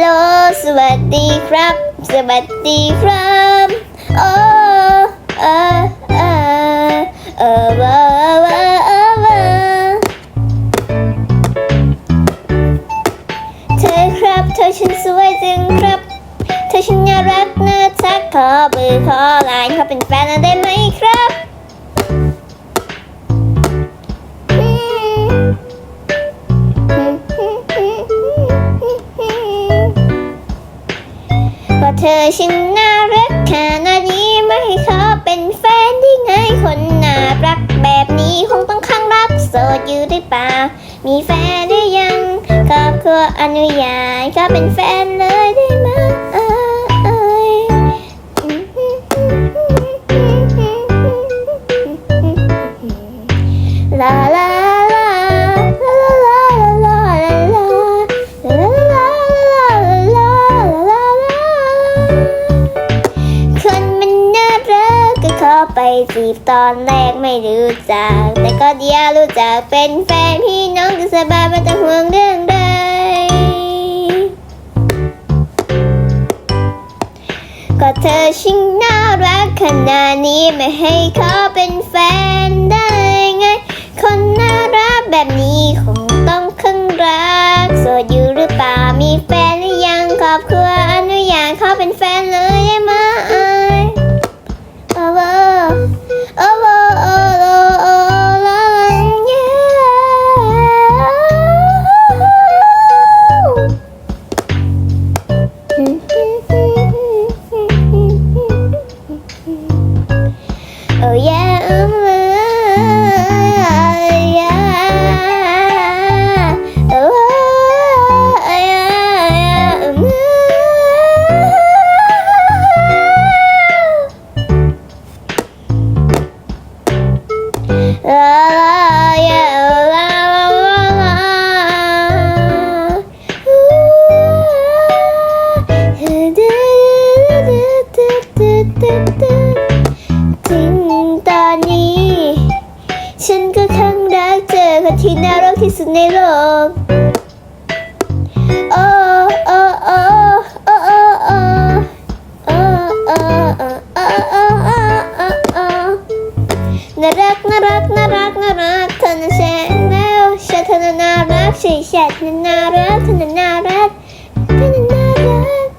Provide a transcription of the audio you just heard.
ครับ สวัสดีครับโอ้เออเออเออเออเออเออเธอครับเธอฉันสวยจังครับ เธอฉันน่ารักน่าทักขอเบอร์ขอไลน์ขอเป็นแฟนได้ไหมครับ เธอฉันน่ารักขนาดนี้ไม่ให้ขาเป็นแฟนที่ไงคนน่ารักแบบนี้คงต้องข้างรักโสดอยู่หรือเปล่า มีแฟนหรือยังครอบครัวอนุญาตก็เป็นแฟนเลยได้ จีบตอนแรกไม่รู้จัก แต่ก็เดียวรู้จักเป็นแฟนพี่น้องจะสบายไม่ต้องห่วงเรื่องใดก็เธอช่างน่ารักขนาดนี้ไม่ให้เขาเป็นแฟนได้ไง คนน่ารักแบบนี้คงต้องข้างรักโสดอยู่หรือเปล่ามีแฟน yeah. 내로 키스 내로 나락 나락 나락 나락 타는 샌나요 샤타는 나락 샤샤는 나락 타는 나락 타는 나락